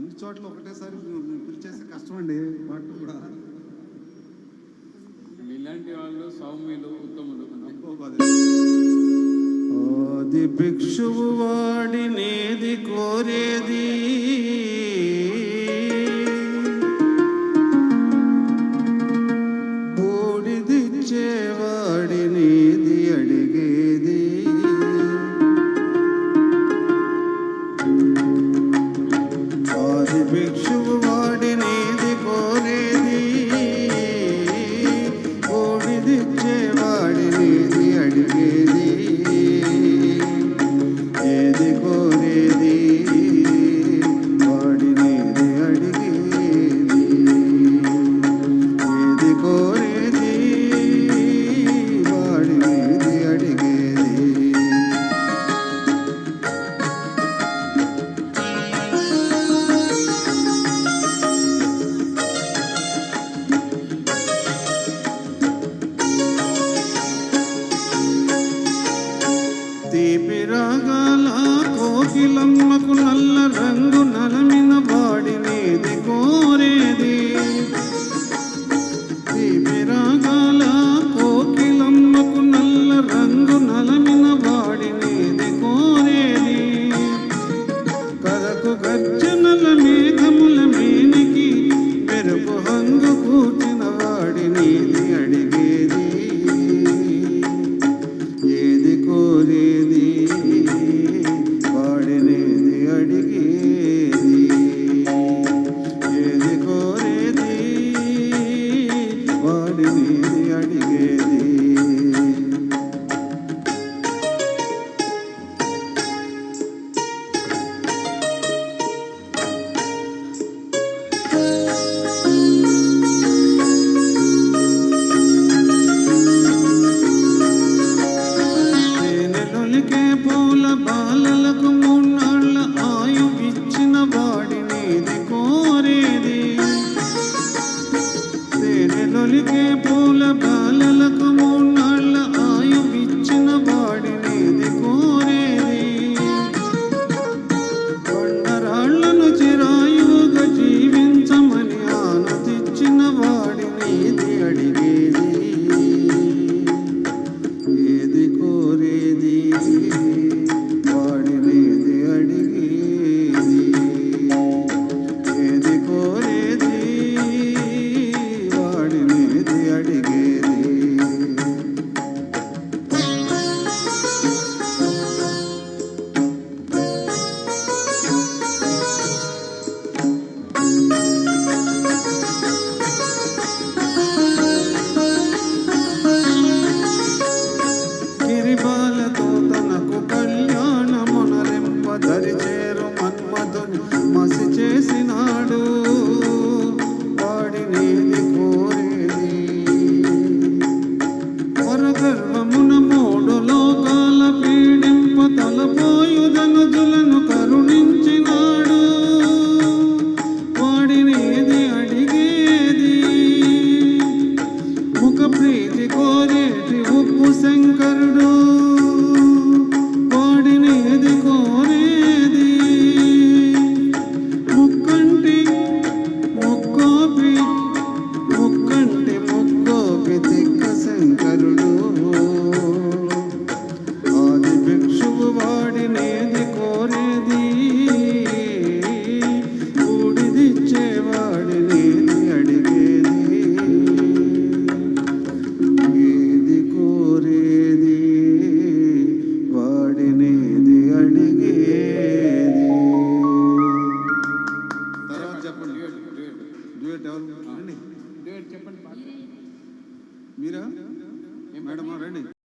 అన్ని చోట్ల ఒకటేసారి పిలిచేస్తే కష్టం అండి వాటి కూడా. ఇలాంటి వాళ్ళు సౌమ్యులు ఉత్తములు ఆది భిక్షువు వాడినేది కోరేది. తొలిచే పూల బాలలకు మూడు call మేడం రండి